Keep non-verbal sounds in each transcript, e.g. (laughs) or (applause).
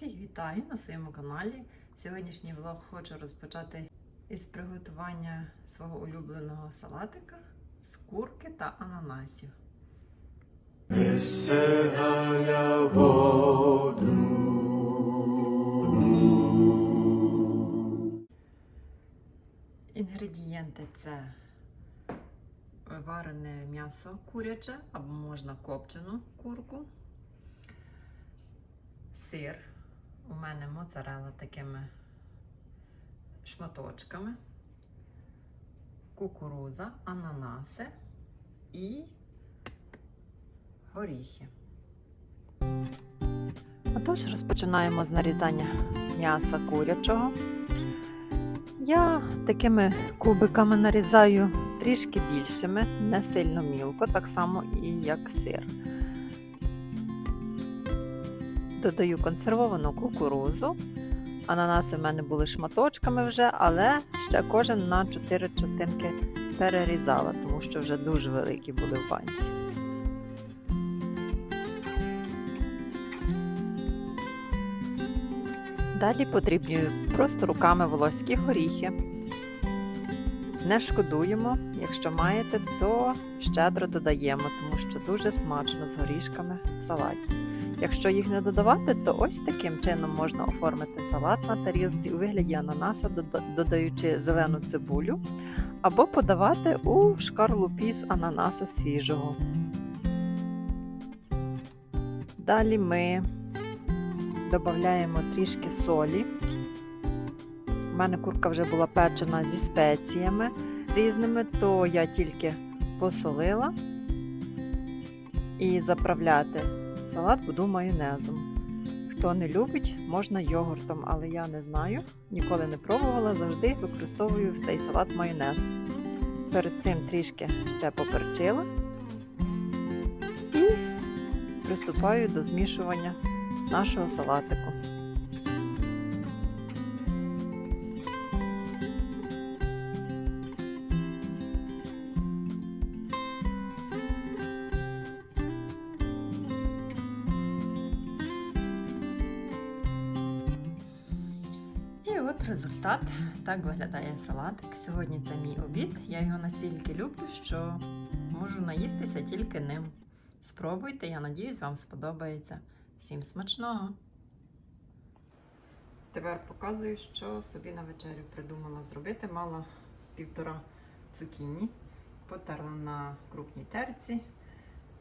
Всіх вітаю на своєму каналі. Сьогоднішній влог хочу розпочати із приготування свого улюбленого салатика з курки та ананасів. Інгредієнти це варене м'ясо куряче або можна копчену курку, сир. У мене моцарела такими шматочками, кукуруза, ананаси і горіхи. Отож, розпочинаємо з нарізання м'яса курячого. Я такими кубиками нарізаю трішки більшими, не сильно мілко, так само і як сир. Додаю консервовану кукурузу. Ананаси в мене були шматочками вже, але ще кожен на 4 частинки перерізала, тому що вже дуже великі були в банці. Далі подрібнюю просто руками волоські горіхи. Не шкодуємо, якщо маєте, то щедро додаємо, тому що дуже смачно з горішками в салаті. Якщо їх не додавати, то ось таким чином можна оформити салат на тарілці у вигляді ананаса, додаючи зелену цибулю, або подавати у шкарлупі з ананаса свіжого. Далі ми додаємо трішки солі. У мене курка вже була печена зі спеціями різними, то я тільки посолила і заправляти салат буду майонезом. Хто не любить, можна йогуртом, але я не знаю, ніколи не пробувала, завжди використовую в цей салат майонез. Перед цим трішки ще поперчила і приступаю до змішування нашого салатику. І от результат. Так виглядає салатик. Сьогодні це мій обід. Я його настільки люблю, що можу наїстися тільки ним. Спробуйте, я надіюсь, вам сподобається. Всім смачного! Тепер показую, що собі на вечерю придумала зробити. Мала півтора цукіні, потерла на крупній терці,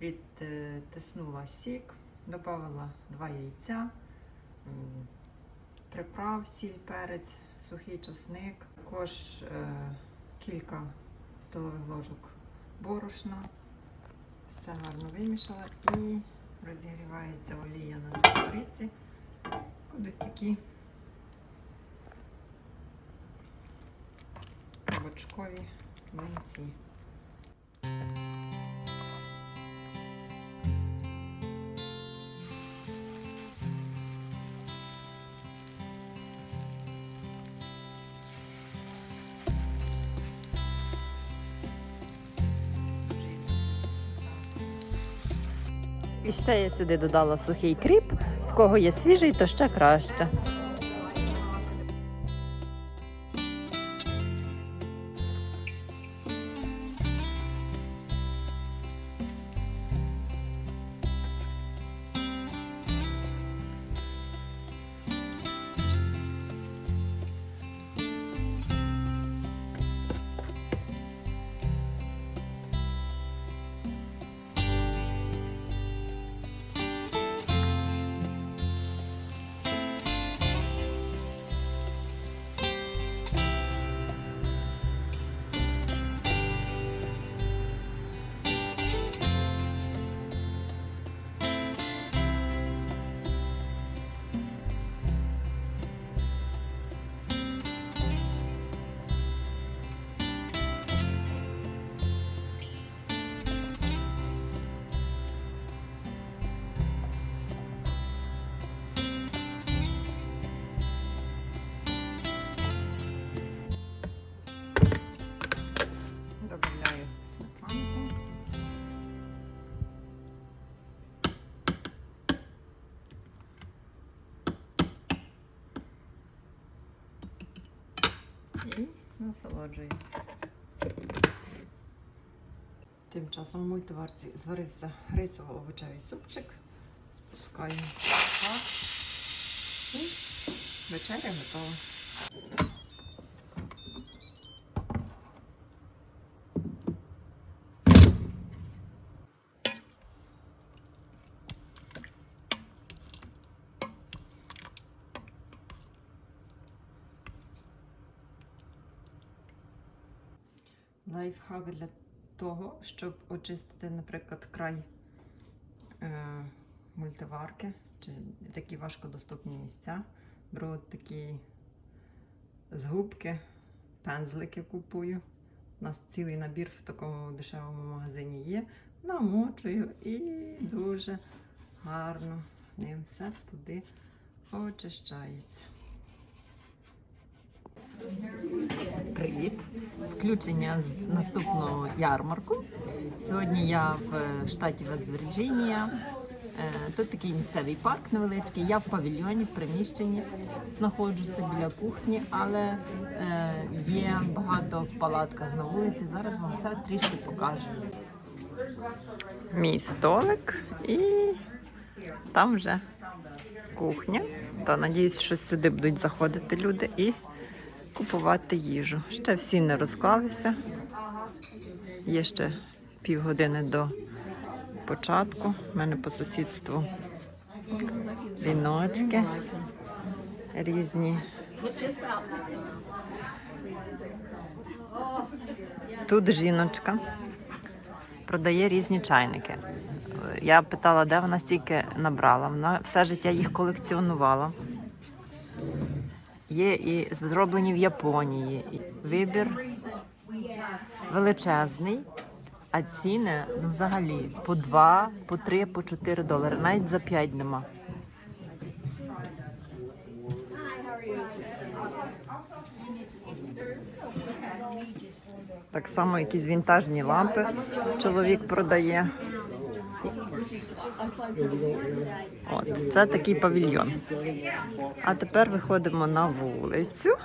відтиснула сік, додала два яйця, приправ, сіль, перець, сухий часник, також е, кілька столових ложок борошна. Все гарно вимішала і розігрівається олія на сковорідці. Будуть такі кабачкові млинці. І ще я сюди додала сухий кріп. В кого є свіжий, то ще краще. І насолоджуюся. Тим часом в мультиварці зварився рисово-овочевий супчик. Спускаємо так. І вечеря готова. Лайфхак для того, щоб очистити, наприклад, край е, мультиварки чи такі важкодоступні місця. Беру такі згубки, пензлики купую. У нас цілий набір в такому дешевому магазині є. Намочую і дуже гарно ним все туди очищається. Привіт! Включення з наступного ярмарку. Сьогодні я в штаті Вест-Вірджинія. Е, Тут такий місцевий парк невеличкий. Я в павільйоні, в приміщенні знаходжуся біля кухні, але е, є багато в палатках на вулиці. Зараз вам все трішки покажу. Мій столик і там вже кухня. Та надіюсь, що сюди будуть заходити люди і купувати їжу. Ще всі не розклалися. Є ще півгодини до початку. У мене по сусідству віночки різні. Тут жіночка продає різні чайники. Я питала, де вона стільки набрала. Вона все життя їх колекціонувала. Є і зроблені в Японії. Вибір величезний, а ціни ну, взагалі по 2, по 3, по 4 долари. Навіть за 5 нема. Так само якісь вінтажні лампи чоловік продає. От, це такий павільйон. А тепер виходимо на вулицю.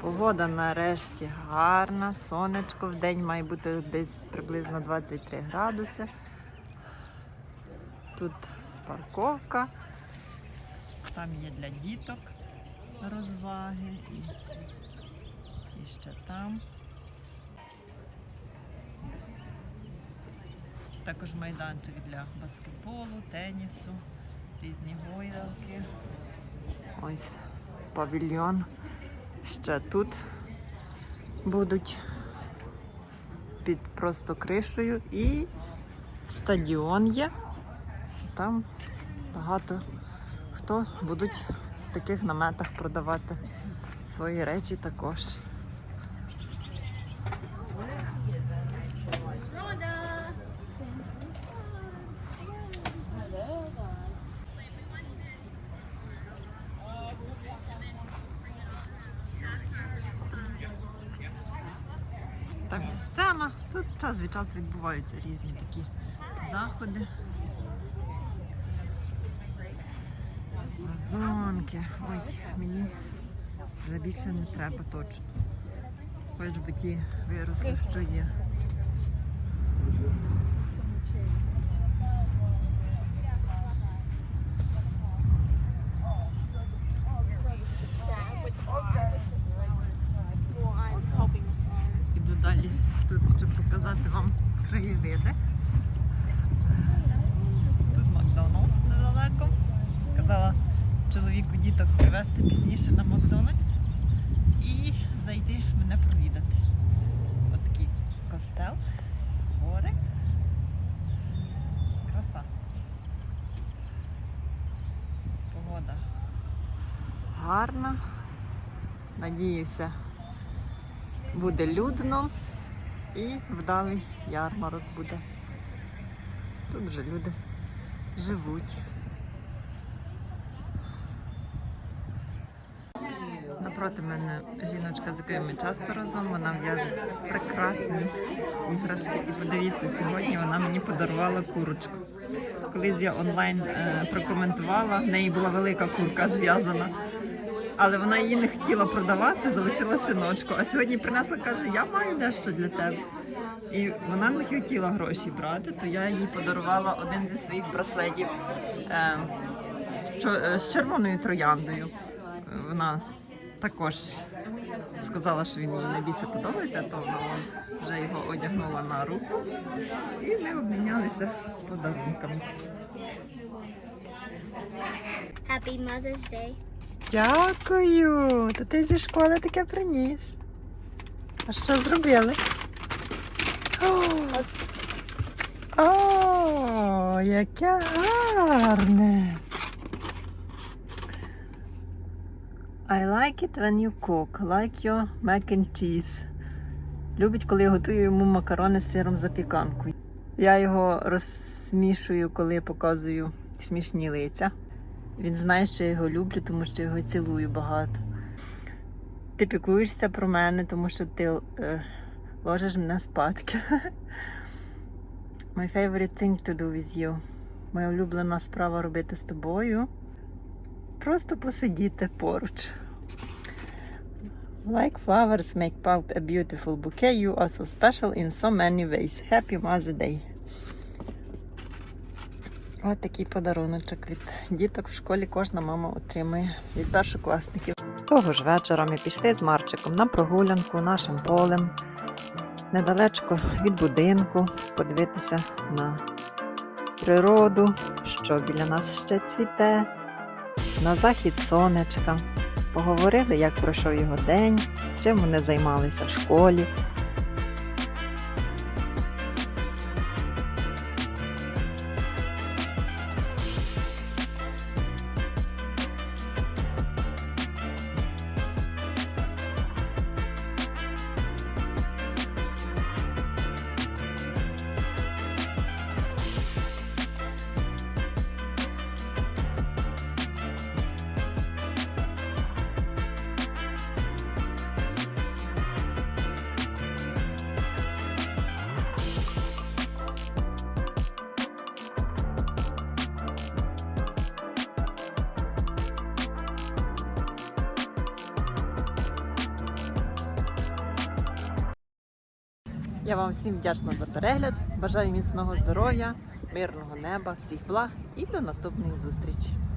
Погода нарешті гарна, сонечко в день має бути десь приблизно 23 градуси. Тут парковка, там є для діток розваги і, і ще там. Також майданчик для баскетболу, тенісу, різні гойдалки. Ось павільйон. Ще тут будуть під просто кришею і стадіон є. Там багато хто будуть в таких наметах продавати свої речі також. Там. Тут час від часу відбуваються різні такі заходи. Вазонки. Ой, мені вже більше не треба точно. Хоч би ті виросли, що є. Іду далі тут, щоб показати вам краєвиди. Тут Макдональдс недалеко. Казала чоловіку діток привезти пізніше на Макдональдс і зайти мене провідати. От такий костел, гори. Краса. Погода гарна. Надіюся, буде людно і вдалий ярмарок буде. Тут вже люди живуть. Напроти мене жіночка, з якою ми часто разом, вона в'яже прекрасні іграшки. І подивіться, сьогодні вона мені подарувала курочку. Колись я онлайн е, прокоментувала, в неї була велика курка зв'язана, але вона її не хотіла продавати, залишила синочку. А сьогодні принесла, каже, я маю дещо для тебе. І вона не хотіла гроші брати, то я їй подарувала один зі своїх браслетів е, з, чо- е, з червоною трояндою. Вона також сказала, що він їй найбільше подобається, то вона вже його одягнула на руку. І ми обмінялися подарунками. Happy Mother's Day. Дякую! То ти зі школи таке приніс. А що зробили? О, яке гарне! I like it when you cook, like your mac and cheese. Любить, коли я готую йому макарони з сиром запіканкою. Я його розсмішую, коли показую смішні лиця. Він знає, що я його люблю, тому що його цілую багато. Ти піклуєшся про мене, тому що ти е, ложиш мене спадки. (laughs) My favorite thing to do with you. Моя улюблена справа робити з тобою. Просто посидіти поруч. Like flowers make pop a beautiful bouquet, you are so special in so many ways. Happy Mother's Day! Ось такий подаруночок від діток в школі кожна мама отримує від першокласників. Того ж вечора ми пішли з Марчиком на прогулянку нашим полем, недалечко від будинку, подивитися на природу, що біля нас ще цвіте, на захід сонечка. Поговорили, як пройшов його день, чим вони займалися в школі. Я вам всім вдячна за перегляд. Бажаю міцного здоров'я, мирного неба, всіх благ і до наступних зустрічей.